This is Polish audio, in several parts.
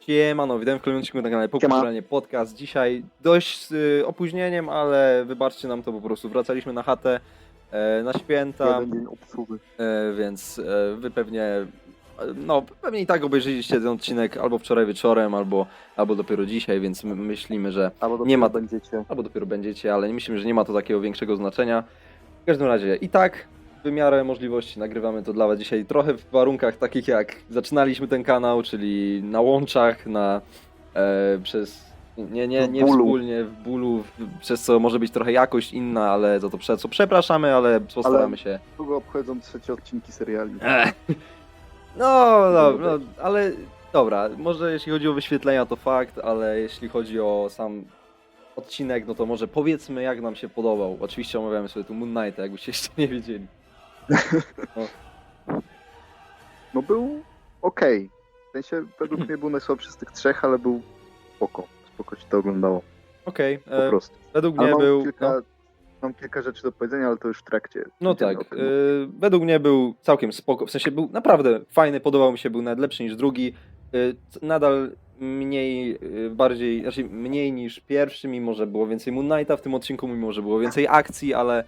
Siemano, witam w kolejnym odcinku na kanale Popkulturalnie Podcast. Dzisiaj dość z y, opóźnieniem, ale wybaczcie nam to po prostu. Wracaliśmy na chatę e, na święta, e, więc e, wy pewnie, e, no pewnie i tak obejrzeliście ten odcinek albo wczoraj wieczorem, albo, albo dopiero dzisiaj, więc my myślimy, że Albo Nie ma będziecie. albo dopiero będziecie, ale myślimy, że nie ma to takiego większego znaczenia. W każdym razie i tak w miarę możliwości nagrywamy to dla Was dzisiaj trochę w warunkach takich jak zaczynaliśmy ten kanał, czyli na łączach, na e, przez nie, nie, nie bólu. wspólnie, w bólu, w, przez co może być trochę jakość inna, ale za to prze, co przepraszamy, ale postaramy się. Długo obchodzą trzecie odcinki seriali. Ech. No, no, no, ale dobra, może jeśli chodzi o wyświetlenia to fakt, ale jeśli chodzi o sam odcinek, no to może powiedzmy jak nam się podobał. Oczywiście omawiamy sobie tu Moon Knight, jakbyście jeszcze nie wiedzieli. No był okej. W sensie według mnie był najsłabszy z tych trzech, ale był spoko. Spoko się to oglądało. Okej, Po e, prostu. według Ale mnie mam, był... kilka, No, mam kilka rzeczy do powiedzenia, ale to już w trakcie. no Będziemy tak, o tym e, według mnie był całkiem spoko, w sensie był naprawdę fajny, podobał mi się, był nawet lepszy niż drugi. E, c- nadal mniej, bardziej, znaczy mniej niż pierwszy, mimo że było więcej Moon Knighta w tym odcinku, mimo że było więcej akcji, ale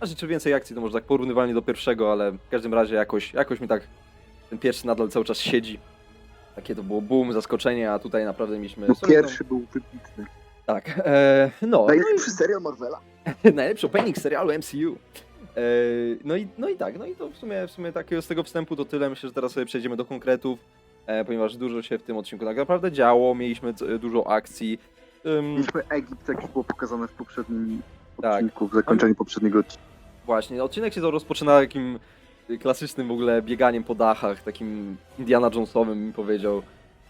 znaczy czy więcej akcji to może tak porównywalnie do pierwszego, ale w każdym razie jakoś, jakoś mi tak ten pierwszy nadal cały czas siedzi. Takie to było boom, zaskoczenie, a tutaj naprawdę mieliśmy... No solidną- pierwszy był wybitny. Tak, e, no. Najlepszy serial Marvela. Najlepszy opening serialu MCU. E, No i, no i tak, no i to w sumie, w sumie takiego z tego wstępu to tyle. Myślę, że teraz sobie przejdziemy do konkretów, e, ponieważ dużo się w tym odcinku tak naprawdę działo, mieliśmy c- dużo akcji. Ym, Mieliśmy Egipt, jak już było pokazane w poprzednim Tak. odcinku, w zakończeniu poprzedniego odcinka. właśnie, odcinek się to rozpoczyna takim klasycznym w ogóle bieganiem po dachach, takim Indiana Jonesowym, powiedział,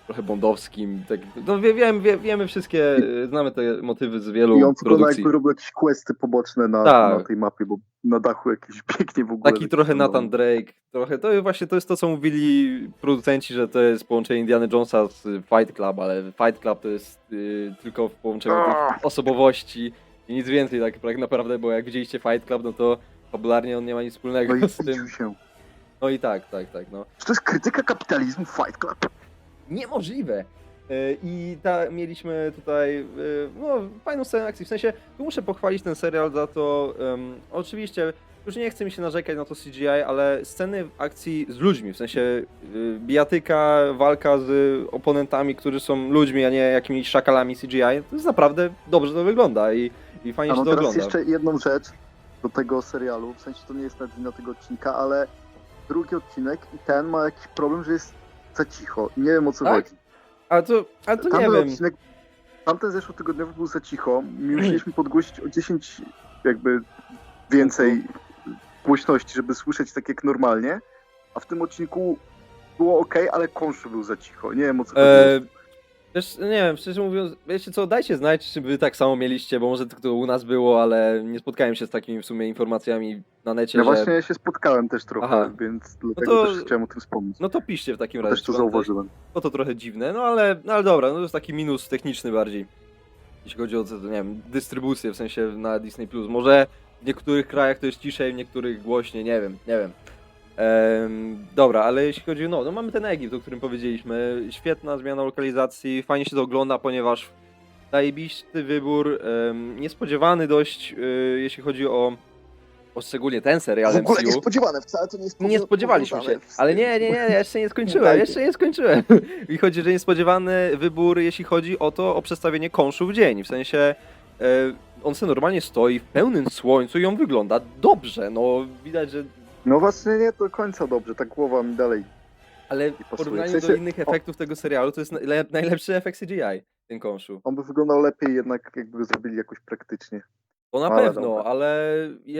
trochę bondowskim. Tak, no wie, wiem, wie, wiemy wszystkie, znamy te motywy z wielu I on wygląda jakby robił jakieś questy poboczne na, Tak. na tej mapie, bo na dachu jakieś pięknie w ogóle. Taki trochę. Nathan Drake, trochę to właśnie to jest to, co mówili producenci, że to jest połączenie Indiana Jonesa z Fight Club, ale Fight Club to jest y, tylko w połączeniu tych osobowości i nic więcej tak, tak naprawdę, bo jak widzieliście Fight Club, no to fabularnie on nie ma nic wspólnego No i z tym. się. No i tak, tak, tak, no. Czy to jest krytyka kapitalizmu Fight Club? Niemożliwe! Y, I ta, mieliśmy tutaj y, no, fajną scenę akcji. W sensie, tu muszę pochwalić ten serial za to. em, oczywiście, już nie chce mi się narzekać na to CGI, ale sceny akcji z ludźmi, w sensie y, bijatyka, walka z oponentami, którzy są ludźmi, a nie jakimiś szakalami CGI, to jest naprawdę dobrze to wygląda i, i fajnie A się no to teraz ogląda. jeszcze jedną rzecz do tego serialu, w sensie to nie jest nawet wina tego odcinka, ale drugi odcinek i ten ma jakiś problem, że jest za cicho. Nie wiem o co Tak? chodzi. A to, a to nie Tamten wiem. odcinek, tamten zeszłotygodniowy był za cicho. My musieliśmy podgłosić o 10 jakby więcej głośności, żeby słyszeć tak jak normalnie, a w tym odcinku było ok, ale kąszu był za cicho. Nie wiem o co chodzi. E, Wiesz, nie wiem, szczerze mówiąc, wiecie co, dajcie znać, czy wy tak samo mieliście, bo może to u nas było, ale nie spotkałem się z takimi w sumie informacjami na necie, ja że... właśnie ja się spotkałem też trochę, Aha. więc dlatego to- też chciałem o tym wspomnieć. No to piszcie w takim razie. też to czy wam zauważyłem. No to trochę dziwne, no ale, no ale dobra, no to jest taki minus techniczny bardziej. Jeśli chodzi o, nie wiem, dystrybucję, w sensie na Disney+. Plus. Może w niektórych krajach to jest ciszej, w niektórych głośniej, nie wiem, nie wiem. Em, dobra, ale jeśli chodzi, no, no mamy ten Egipt, o którym powiedzieliśmy. Świetna zmiana lokalizacji, fajnie się to ogląda, ponieważ zajebisty wybór, em, niespodziewany dość, y, jeśli chodzi o, o szczególnie ten serial MCU. niespodziewane, wcale to nie jest Nie spodziewaliśmy się, ale nie, nie, nie, jeszcze nie skończyłem, Dajcie. jeszcze nie skończyłem. I chodzi, że niespodziewany wybór, jeśli chodzi o to, o przestawienie kąszu w dzień, w sensie e, on sobie normalnie stoi w pełnym słońcu i on wygląda dobrze, no widać, że, No właśnie nie do końca dobrze, ta głowa mi dalej. ale w pasuje. porównaniu W sensie- do innych o- efektów tego serialu, to jest najle- najlepszy efekt CGI, ten kąszu. On by wyglądał lepiej jednak jakby go zrobili jakoś praktycznie. To na Ale pewno, dobra. ale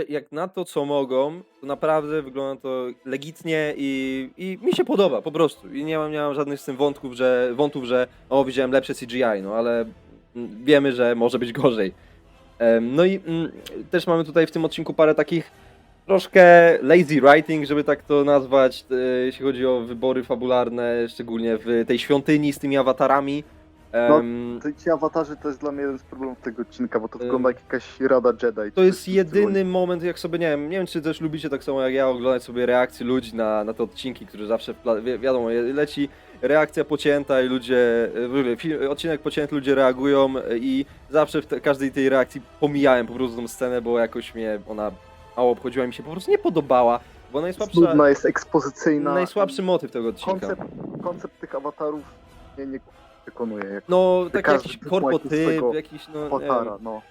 jak na to, co mogą, to naprawdę wygląda to legitnie i, i mi się podoba, po prostu. I nie mam, nie mam żadnych z tym wątków, że, wątów, że o, widziałem lepsze CGI, no ale mm, wiemy, że może być gorzej. Em, No i mm, też mamy tutaj w tym odcinku parę takich troszkę lazy writing, żeby tak to nazwać, e, jeśli chodzi o wybory fabularne, szczególnie w tej świątyni z tymi awatarami. To Ci awatarzy to jest dla mnie jeden z problemów tego odcinka, bo to wygląda jak jakaś Rada Jedi. To jest jedyny moment, jak sobie, nie wiem, nie wiem czy też lubicie tak samo jak ja oglądać sobie reakcje ludzi na, na te odcinki, które zawsze, wi wiadomo, leci reakcja pocięta i ludzie, e, film, odcinek pocięty, ludzie reagują e, i zawsze w te, każdej tej reakcji pomijałem po prostu tą scenę, bo jakoś mnie ona mało obchodziła, mi się po prostu nie podobała, bo najsłabsza, Nudna jest ekspozycyjna. najsłabszy motyw tego odcinka. koncept, koncept tych awatarów mnie nie przekonuje. Jak No, każdy jakiś korpotyp, jakiś, no, awatara, no.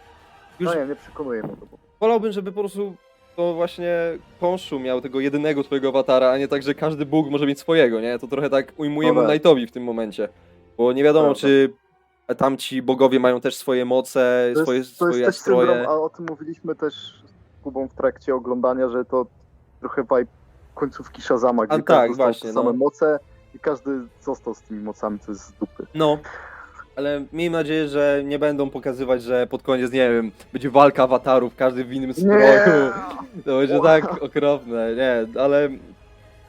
Już No nie, nie przekonuje mnie to. Bo... wolałbym, żeby po prostu to właśnie Konshu miał tego jedynego swojego awatara, a nie tak, że każdy Bóg może mieć swojego, nie? To trochę tak ujmujemy No tak. Knightowi w tym momencie. Bo nie wiadomo, Prawda. czy tamci bogowie mają też swoje moce, To swoje, jest, to swoje jest też stroje. syndrom, a o tym mówiliśmy też Kubą w trakcie oglądania, że to trochę vibe końcówki Shazama, gdzie A każdy tak, właśnie, te same no. moce i każdy został z tymi mocami, co jest z dupy. No. Ale miejmy nadzieję, że nie będą pokazywać, że pod koniec, nie wiem, będzie walka awatarów, każdy w innym stroju. To będzie tak okropne, nie, ale...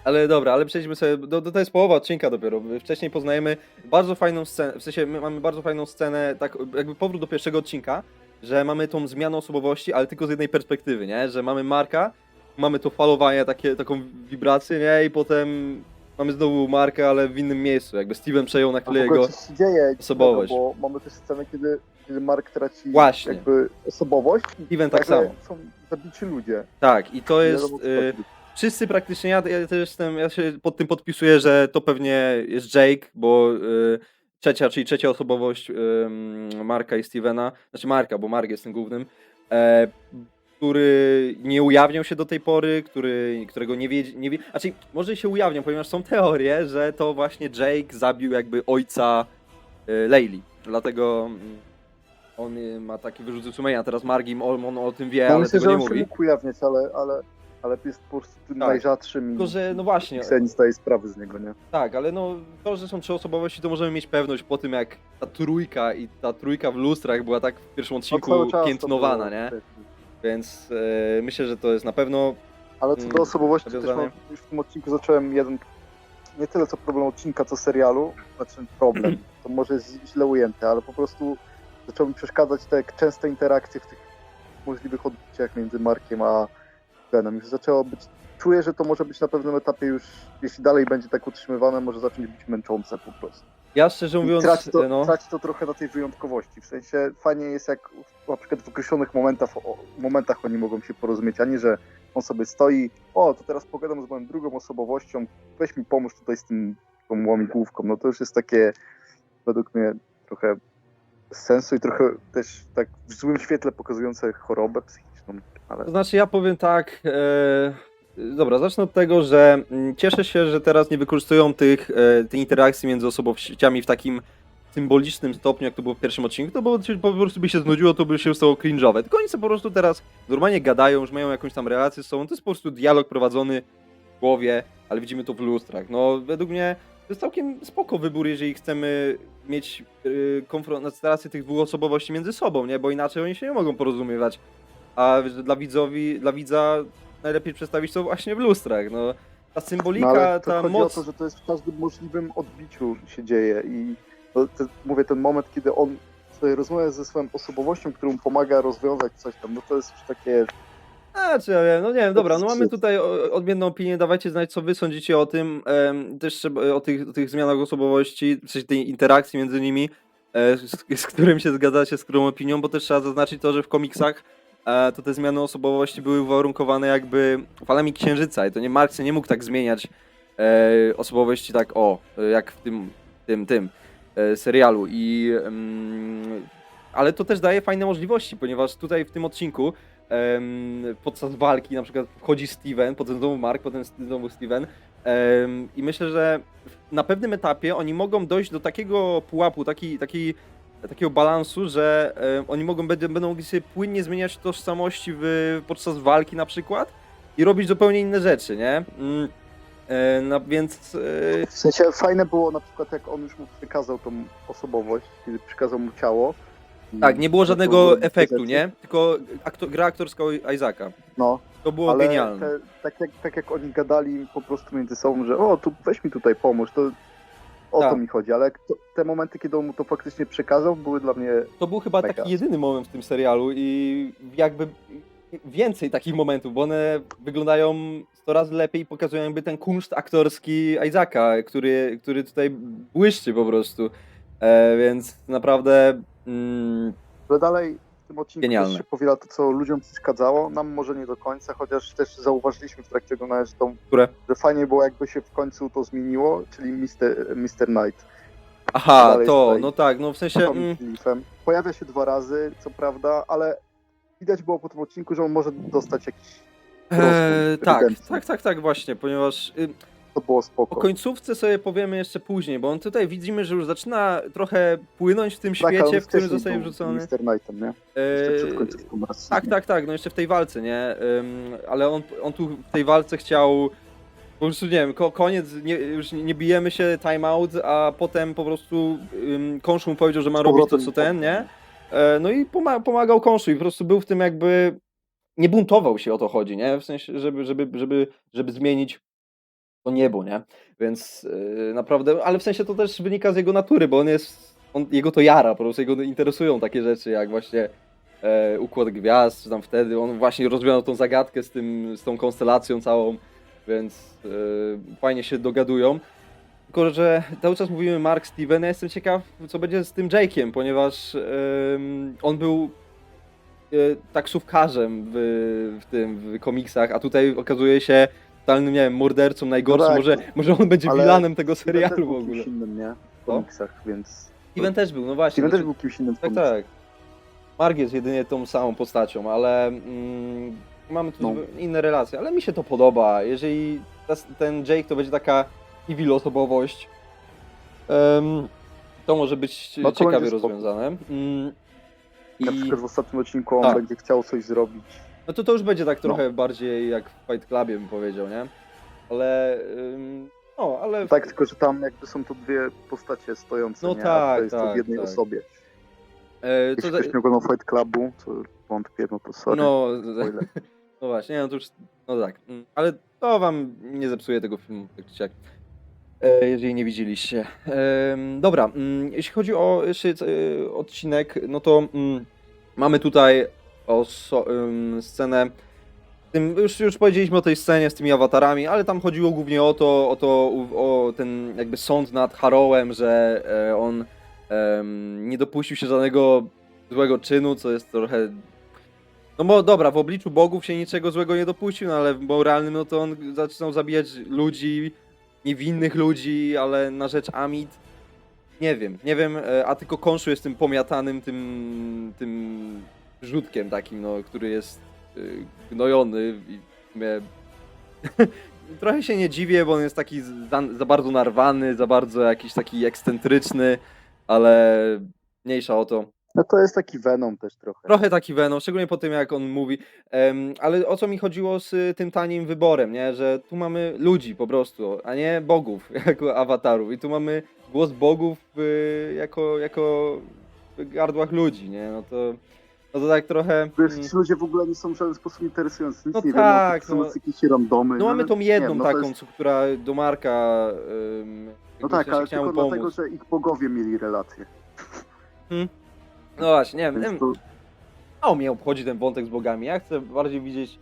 Ale dobra, ale przejdźmy sobie, do, do, to jest połowa odcinka dopiero, wcześniej poznajemy bardzo fajną scenę, w sensie my mamy bardzo fajną scenę, tak jakby powrót do pierwszego odcinka, że mamy tą zmianę osobowości, ale tylko z jednej perspektywy, nie, że mamy Marka, mamy to falowanie, takie, taką wibrację, nie, i potem mamy znowu Marka, ale w innym miejscu, jakby Steven przejął na chwilę jego... coś się dzieje, osobowość. bo mamy też scenę, kiedy, kiedy Mark traci Właśnie. jakby osobowość Steven tak samo. są zabici ludzie. Tak, i to jest... Y. Wszyscy praktycznie, ja, ja też jestem, ja się pod tym podpisuję, że to pewnie jest Jake, bo y, trzecia, czyli trzecia osobowość Marka i Stevena, znaczy Marka, bo Mark jest tym głównym, e, który nie ujawniał się do tej pory, który, którego nie wie, nie wie, znaczy może się ujawniał, ponieważ są teorie, że to właśnie Jake zabił jakby ojca y, Leili, dlatego mm, on y, ma taki wyrzuty sumienia, teraz Mark im, on, on o tym wie, ale tego nie mówi. mógł ujawniać, ale, ale, ale jest po prostu tym Tak. najrzadszym Tylko, i że no właśnie, sobie nie zdaje sprawy z niego, nie? Tak, ale no to, że są trzy osobowości, to możemy mieć pewność po tym, jak ta trójka i ta trójka w lustrach była tak w pierwszym No, odcinku to piętnowana, było, nie? Więc e, myślę, że to jest na pewno. Ale co Mm, do osobowości, też mam, już w tym odcinku zacząłem jeden, nie tyle co problem odcinka, co serialu, znaczy problem, to może jest źle ujęte, ale po prostu zaczęły mi przeszkadzać te częste interakcje w tych możliwych odbiciach między Markiem a Benem. Już zaczęło być, czuję, że to może być na pewnym etapie już, jeśli dalej będzie tak utrzymywane, może zacząć być męczące po prostu. Ja szczerze I mówiąc, traci to, no, traci to trochę na tej wyjątkowości. W sensie fajnie jest, jak na przykład w określonych momentach, o, momentach oni mogą się porozumieć, a nie, że on sobie stoi, o, to teraz pogadam z moją drugą osobowością, weź mi pomóż tutaj z tym, tą łamigłówką. No to już jest takie, według mnie, trochę sensu i trochę też tak w złym świetle pokazujące chorobę psychiczną, ale to znaczy ja powiem tak. E, dobra, zacznę od tego, że mm, cieszę się, że teraz nie wykorzystują tych, e, tej interakcji między osobowościami w takim symbolicznym stopniu, jak to było w pierwszym odcinku, to bo po prostu by się znudziło, to by się stało cringe'owe. Tylko oni sobie po prostu teraz normalnie gadają, już mają jakąś tam relację z sobą, to jest po prostu dialog prowadzony w głowie, ale widzimy to w lustrach. No, według mnie to jest całkiem spoko wybór, jeżeli chcemy mieć yy, konfrontację tych dwóch osobowości między sobą, nie? Bo inaczej oni się nie mogą porozumiewać. A dla widzowi, dla widza najlepiej przedstawić to właśnie w lustrach, no. Ta symbolika, No ale to ta chodzi moc... o to, że to jest w każdym możliwym odbiciu się dzieje i to, to, mówię, ten moment, kiedy on sobie rozmawia ze swoją osobowością, którą pomaga rozwiązać coś tam, no to jest już takie... A, czy ja wiem, no nie wiem, dobra, no mamy tutaj odmienną opinię, dawajcie znać, co wy sądzicie o tym, też trzeba, o tych, o tych zmianach osobowości, w sensie tej interakcji między nimi, e, z, z którym się zgadzacie, z którą opinią, bo też trzeba zaznaczyć to, że w komiksach to te zmiany osobowości były uwarunkowane jakby falami księżyca i to nie Marx nie mógł tak zmieniać e, osobowości tak o, e, jak w tym, tym, tym e, serialu. I em, ale to też daje fajne możliwości, ponieważ tutaj w tym odcinku em, podczas walki na przykład wchodzi Steven, potem znowu Mark, potem znowu Steven em, i myślę, że na pewnym etapie oni mogą dojść do takiego pułapu, taki, taki, takiego balansu, że em, oni mogą, będą, będą mogli sobie płynnie zmieniać tożsamości w, podczas walki na przykład i robić zupełnie inne rzeczy, nie? Mm, e, no, więc e, W sensie fajne było na przykład, jak on już mu przekazał tą osobowość, kiedy przekazał mu ciało. tak, nie było żadnego efektu, nie? Tylko akto, gra aktorska Isaaca. No, To było genialne. te, tak, jak, tak jak oni gadali po prostu między sobą, że o, tu weź mi tutaj pomóż, to O to Tak. mi chodzi, ale to, te momenty, kiedy on mu to faktycznie przekazał, były dla mnie To był chyba Mega. taki jedyny moment w tym serialu i jakby więcej takich momentów, bo one wyglądają 100 razy lepiej i pokazują jakby ten kunszt aktorski Isaaca, który, który tutaj błyszczy po prostu. E, więc naprawdę mm, Ale dalej tym odcinku Genialne. też się powiela to, co ludziom przeszkadzało. Nam może nie do końca, chociaż też zauważyliśmy w trakcie oglądania, że, tą, które... że fajnie było, jakby się w końcu to zmieniło, czyli Mr. Mr. Knight. Aha, Dalej to, tutaj. no tak, no w sensie... Mm. Pojawia się dwa razy, co prawda, ale widać było po tym odcinku, że on może dostać jakiś e, rozwój, tak, tak, tak, tak, właśnie, ponieważ... Y, To było O spoko. końcówce sobie powiemy jeszcze później, bo on tutaj widzimy, że już zaczyna trochę płynąć w tym Tak, świecie, w którym zostaje wrzucony. Mr. Knightem, nie? Jeszcze przed Eee, końcówką raz. tak, tak, tak, no jeszcze w tej walce, nie? Ym, ale on, on tu w tej walce chciał. Po prostu nie wiem, ko koniec, nie, już nie bijemy się, time out, a potem po prostu ym, Konszu mu powiedział, że ma robić to co ten, nie? E, no i poma pomagał Konszu i po prostu był w tym jakby. Nie buntował się o to chodzi, nie? W sensie, żeby, żeby, żeby, żeby zmienić to niebo, nie? Więc yy, naprawdę, ale w sensie to też wynika z jego natury, bo on jest, on, jego to jara, po prostu jego interesują takie rzeczy jak właśnie e, Układ Gwiazd, czy tam wtedy, on właśnie rozwiązał tą zagadkę z tym, z tą konstelacją całą, więc e, fajnie się dogadują. Tylko, że cały czas mówimy Mark Steven, ja jestem ciekaw, co będzie z tym Jake'iem, ponieważ em, on był e, taksówkarzem w, w tym, w komiksach, a tutaj okazuje się totalnym, nie wiem, mordercą najgorszym, tak, może, może on będzie ale vilanem tego Steven też serialu w był ogóle. kimś innym, nie? W Co? komiksach, więc... Steven też był, no właśnie. Steven znaczy- też był kimś innym w Tak, komiksach. tak. Mark jest jedynie tą samą postacią, ale mm, mamy tu No. inne relacje, ale mi się to podoba. Jeżeli tas- ten Jake to będzie taka evil osobowość, em, to może być No to ciekawie będzie spoko. rozwiązane. Mm, Na I przykład w ostatnim odcinku on Tak. będzie chciał coś zrobić. No to to już będzie tak No. trochę bardziej jak w Fight Clubie bym powiedział, nie? Ale ym, no, ale Tak, tylko że tam jakby są to dwie postacie stojące, No nie? tak, to jest to tak, w jednej tak. osobie. e, Jeśli to, ktoś nie oglądał Fight Clubu, to wątpię, no to sorry. no, spoiler. No właśnie, no to już, no tak, mm, ale to wam nie zepsuje tego filmu, tak czy siak, e, jeżeli nie widzieliście. Em, dobra, mm, jeśli chodzi o jeszcze e, odcinek, no to mm, mamy tutaj oso, ym, scenę, tym, już, już powiedzieliśmy o tej scenie z tymi awatarami, ale tam chodziło głównie o to, o, to, o ten jakby sąd nad Harrowem, że e, on em, nie dopuścił się żadnego złego czynu, co jest trochę no bo dobra, w obliczu bogów się niczego złego nie dopuścił, no ale w moralnym no to on zaczynał zabijać ludzi, niewinnych ludzi, ale na rzecz Amit. Nie wiem, nie wiem, e, a tylko Konszu jest tym pomiatanym, tym, tym rzutkiem takim, no, który jest y, gnojony i sumie trochę się nie dziwię, bo on jest taki za, za bardzo narwany, za bardzo jakiś taki ekscentryczny, ale mniejsza o to. No to jest taki Venom też trochę. Trochę taki Venom, szczególnie po tym jak on mówi. Em, ale o co mi chodziło z y, tym tanim wyborem, nie? Że tu mamy ludzi po prostu, a nie bogów jako awatarów. I tu mamy głos bogów y, jako, jako w gardłach ludzi, nie? No to, no to tak trochę. Wiesz, mm, ci ludzie w ogóle nie są w żaden sposób interesujący, nic No nie tak, to no. są jakieś randomy. No mamy tą jedną wiem, no taką, jest- która do Marka. ym, No tak, ale tylko mu dlatego, pomóc. że ich bogowie mieli relacje. No właśnie, nie wiem. wiem, to, Mało mnie obchodzi ten wątek z bogami. Ja chcę bardziej widzieć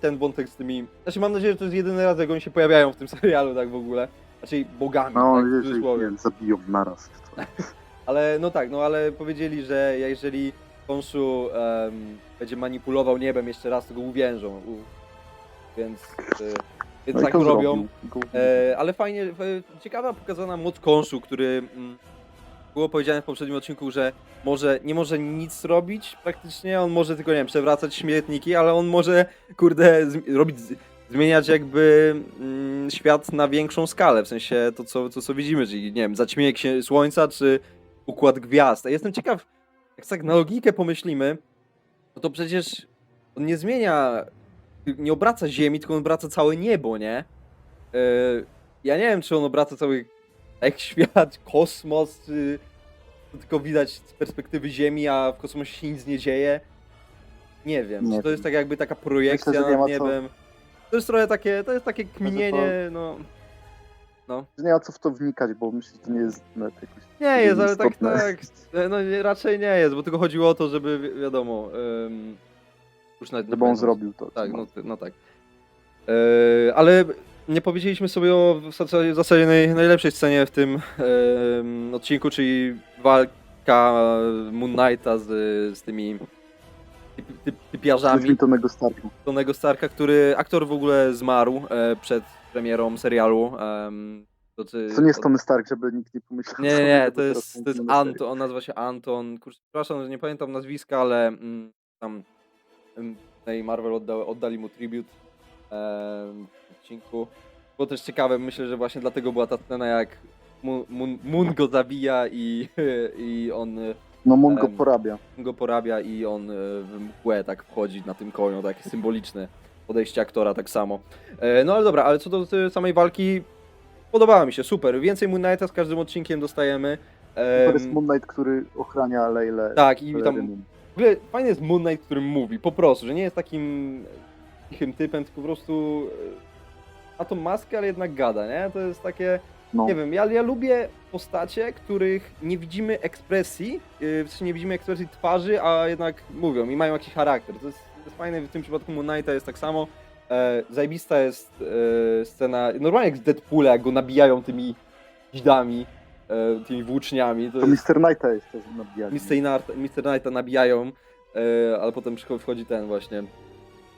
ten wątek z tymi. Znaczy, mam nadzieję, że to jest jedyny raz, jak oni się pojawiają w tym serialu, tak w ogóle. Znaczy, bogami, no, tak w jeżeli cudzysłowie. nie wiem, zabiją naraz. Ale no tak, no ale powiedzieli, że jeżeli Konshu em, będzie manipulował niebem jeszcze raz, to go uwiężą. U, więc y, więc No i tak to robią. zrobił. E, ale fajnie, e, ciekawa pokazana moc Konszu, który mm, było powiedziane w poprzednim odcinku, że może, nie może nic robić praktycznie, on może tylko, nie wiem, przewracać śmietniki, ale on może, kurde, robić, z- zmieniać jakby mm, świat na większą skalę, w sensie to, co, to, co widzimy, czyli, nie wiem, zaćmienie księ- słońca, czy układ gwiazd. A jestem ciekaw, jak tak na logikę pomyślimy, no to przecież on nie zmienia, nie obraca Ziemi, tylko on obraca całe niebo, nie? E, ja nie wiem, czy on obraca cały świat, kosmos, czy to tylko widać z perspektywy Ziemi, a w kosmosie się nic nie dzieje. Nie wiem, Nie czy to jest tak jakby taka projekcja Myślę, nie nad co- niebem. To jest trochę takie, to jest takie kminienie, no... No. Że nie ma co w to wnikać, bo myślę, że to nie jest nawet jakoś... Nie jest, ale tak, istotne. tak. No nie, raczej nie jest, bo tylko chodziło o to, żeby wi- wiadomo. Um, już nawet nie Żeby on pamiętam. zrobił to. Tak, no, no tak. E, ale nie powiedzieliśmy sobie o w zasadzie, w zasadzie naj, najlepszej scenie w tym em, odcinku, czyli walka Moon Knighta z, z tymi typ, typ, typiarzami. Tonego Starka. Tonego Starka, który aktor w ogóle zmarł e, przed premierą serialu. em, to, To nie jest Tony Stark, żeby nikt nie pomyślał. nie, nie, nie, to jest, to jest. Anton, on nazywa się Anton, kurczę, przepraszam, że nie pamiętam nazwiska, ale mm, tam mm, tutaj Marvel odda, oddali mu tribut em, w odcinku. Było też ciekawe, myślę, że właśnie dlatego była ta scena, jak Moon, Moon, Moon go zabija i, i on No Moon go porabia. go porabia i on e, w mgłę tak wchodzi na tym koniu, takie symboliczne podejście aktora tak samo. E, No ale dobra, ale co do samej walki, podobała mi się, super. Więcej Moon Knighta z każdym odcinkiem dostajemy. To jest Moon Knight, który ochrania Leilę. tak, i tam w ogóle fajny jest Moon Knight, który mówi, po prostu, że nie jest takim cichym typem, tylko po prostu e, ma tą maskę, ale jednak gada, nie? To jest takie, No. nie wiem, ja, ja lubię postacie, których nie widzimy ekspresji, yy, w sensie nie widzimy ekspresji twarzy, a jednak mówią i mają jakiś charakter. To jest fajne, w tym przypadku Moon Knighta jest tak samo. E, zajebista jest e, scena, normalnie jak w Deadpoole, jak go nabijają tymi dzidami, e, tymi włóczniami. To To jest, Mr. Knighta jest też nabijany. Mr. Knight, Mr. Knighta nabijają, e, ale potem przycho- wchodzi ten właśnie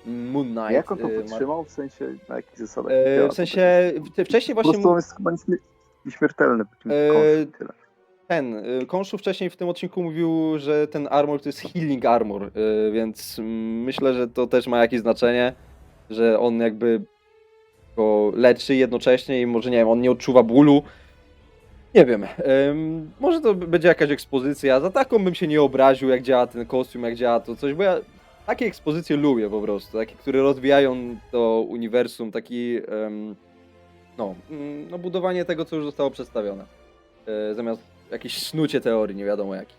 Moon Knight. Jak on to e, ma- wytrzymał? W sensie, na jakich zasadach? E, działa w to sensie, w- wcześniej Po właśnie prostu on jest chyba nieśmier- nieśmiertelny. po tym E, końcu tyle. Ten, y, Konszu wcześniej w tym odcinku mówił, że ten armor to jest healing armor, y, więc myślę, że to też ma jakieś znaczenie, że on jakby go leczy jednocześnie i może nie wiem, on nie odczuwa bólu. Nie wiem, może to będzie jakaś ekspozycja, za taką bym się nie obraził, jak działa ten kostium, jak działa to coś, bo ja takie ekspozycje lubię po prostu, takie, które rozwijają to uniwersum, taki, no, mm, no, budowanie tego, co już zostało przedstawione e, zamiast jakieś snucie teorii, nie wiadomo jakich.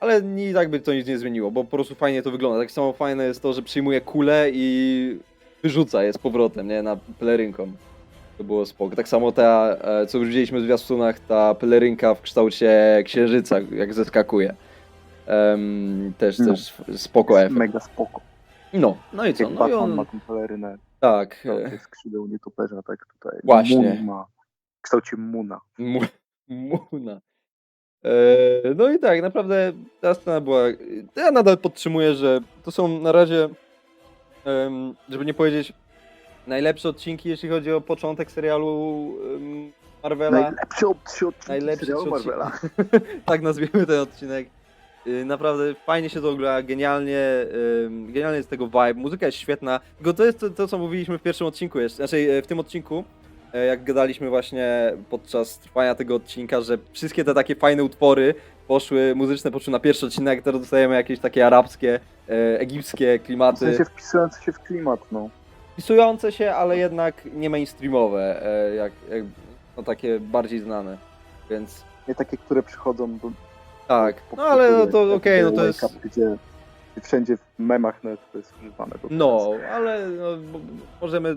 Ale ni tak by to nic nie zmieniło, bo po prostu fajnie to wygląda. Tak samo fajne jest to, że przyjmuje kulę i wyrzuca je z powrotem, nie, na pelerynką. To było spoko. Tak samo ta, e, co już widzieliśmy w zwiastunach, ta pelerynka w kształcie księżyca, jak zeskakuje. Em, też, No. też spoko efekt. Mega spoko. No, no i co? Jak No i Batman on, ma tą pelerynę tak, w skrzydeł nietoperza, tak tutaj. Właśnie. Moon ma w kształcie Muna. Mu- Muna. E, No i tak, naprawdę ta scena była. Ja nadal podtrzymuję, że to są na razie, żeby nie powiedzieć, najlepsze odcinki, jeśli chodzi o początek serialu Marvela. Trzy odcinki Najlepszy serialu odcinki. Marvela. tak nazwiemy ten odcinek. Y, Naprawdę fajnie się to ogląda, genialnie, genialnie jest tego vibe, muzyka jest świetna. Tylko to jest to, to, co mówiliśmy w pierwszym odcinku jeszcze, znaczy e, w tym odcinku, jak gadaliśmy właśnie podczas trwania tego odcinka, że wszystkie te takie fajne utwory poszły, muzyczne poszły na pierwszy odcinek, teraz dostajemy jakieś takie arabskie, e, egipskie W klimaty, sensie wpisujący się w klimat, no. wpisujące się, ale jednak nie mainstreamowe, e, jak, jak no, takie bardziej znane, więc Nie takie, które przychodzą do... tak, po no ale no to okej, no takie to jest... Gdzie, wszędzie w memach nawet to jest używane. No, ale no, możemy.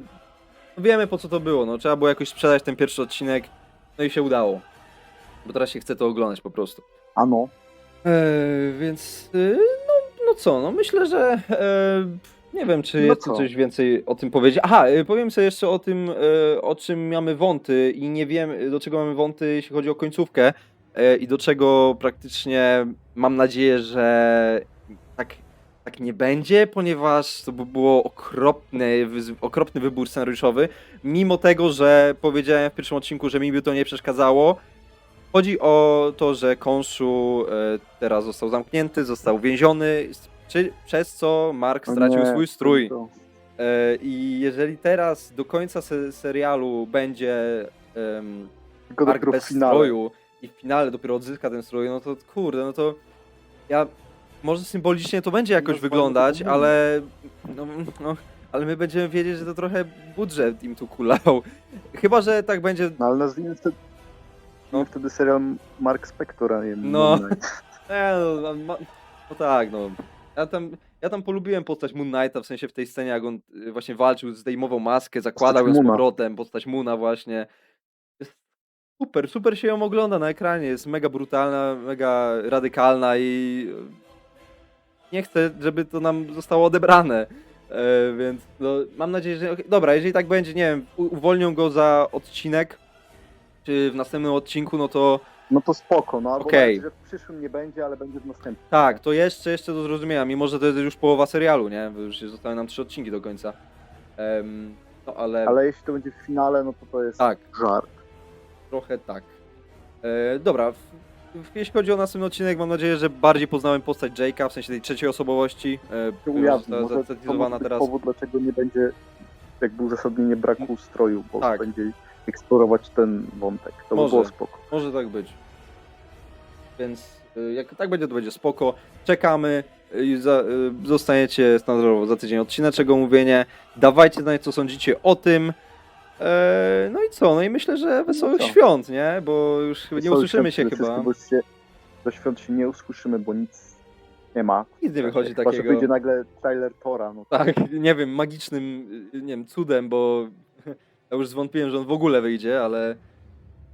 Wiemy po co to było. No, trzeba było jakoś sprzedać ten pierwszy odcinek. No i się udało. Bo teraz się chce to oglądać po prostu. A no, Eee, więc y, no, no co, no myślę, że e, nie wiem, czy No jest co? coś więcej o tym powiedzieć. Aha, y, powiem sobie jeszcze o tym, e, o czym mamy wąty i nie wiem, do czego mamy wąty, jeśli chodzi o końcówkę e, i do czego praktycznie mam nadzieję, że tak, nie będzie, ponieważ to by było okropny, wybór scenariuszowy, mimo tego, że powiedziałem w pierwszym odcinku, że mi by to nie przeszkadzało. Chodzi o to, że Konszu e, teraz został zamknięty, został więziony, przez co Mark stracił nie, swój strój. E, I jeżeli teraz do końca se serialu będzie Tylko Mark bez stroju i w finale dopiero odzyska ten strój, no to kurde, no to ja może symbolicznie to będzie jakoś No, wyglądać, ale no, no, ale my będziemy wiedzieć, że to trochę budżet im tu kulał. Chyba, że tak będzie No ale nazwijmy wtedy, No. wtedy serial Mark Spector, a nie No. E, no, no, no tak, no. Ja tam, ja tam polubiłem postać Moon Knighta, w sensie w tej scenie, jak on y, właśnie walczył, zdejmował maskę, zakładał ją z powrotem, postać Moona właśnie. Jest super, super się ją ogląda na ekranie, jest mega brutalna, mega radykalna i nie chcę, żeby to nam zostało odebrane. E, więc no, mam nadzieję, że. okej, Dobra, jeżeli tak będzie, nie wiem, u- uwolnią go za odcinek, czy w następnym odcinku, no to No to spoko, no albo Okej. nawet, że w przyszłym nie będzie, ale będzie w następnym. tak, to jeszcze, jeszcze do zrozumienia, mimo że to jest już połowa serialu, nie? Bo już zostały nam trzy odcinki do końca. Em, no ale, Ale jeśli to będzie w finale, no to to jest tak, żart. trochę tak. E, dobra, w, w, jeśli chodzi o następny odcinek, mam nadzieję, że bardziej poznałem postać Jake'a, w sensie tej trzeciej osobowości. E, która ujawni. Może to może teraz. powód, dlaczego nie będzie jakby uzasadnienie braku stroju, bo Tak. będzie eksplorować ten wątek. To Może. by było spoko. Może tak być. Więc y, jak tak będzie, to będzie spoko. Czekamy. y, Za, y, zostaniecie standardowo za tydzień odcineczek omówienie. Dawajcie znać, co sądzicie o tym. E, no i co? No i myślę, że wesołych co? świąt, nie? Bo już chyba nie usłyszymy się chyba. się, do świąt się nie usłyszymy, bo nic nie ma. Nic nie wychodzi Chyba, takiego. wyjdzie nagle trailer Tora. No Tak, nie wiem, magicznym, y, nie wiem, cudem, bo ja już zwątpiłem, że on w ogóle wyjdzie, ale.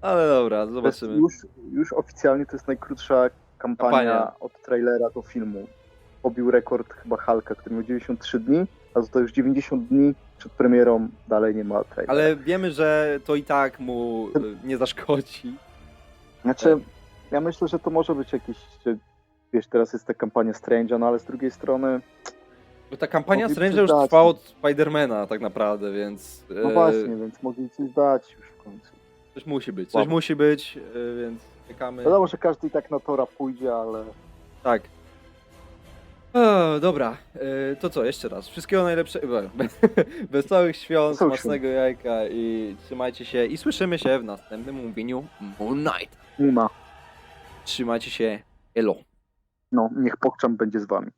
Ale dobra, zobaczymy. już, już oficjalnie to jest najkrótsza kampania, Kampania. od trailera do filmu. Pobił rekord chyba Halka, który miał 93 dni, a to już 90 dni przed premierą dalej nie ma trailera. Ale wiemy, że to i tak mu y, nie zaszkodzi. Znaczy, ja myślę, że to może być jakiś, wiesz, teraz jest ta kampania Strange'a, no ale z drugiej strony, Bo ta kampania Mogli Strange już trwa od Spidermana tak naprawdę, więc no e, właśnie, więc mogli coś dać już w końcu. coś musi być. Coś musi być, e, więc czekamy. Wiadomo, że każdy i tak na Tora pójdzie, ale Tak. O, dobra, e, to co, jeszcze raz. Wszystkiego najlepszego. Wesołych świąt, Wesołych smacznego jajka i trzymajcie się. I słyszymy się w następnym mówieniu Moon Knight. Muna. Trzymajcie się. Elo. No, niech pokczam będzie z wami.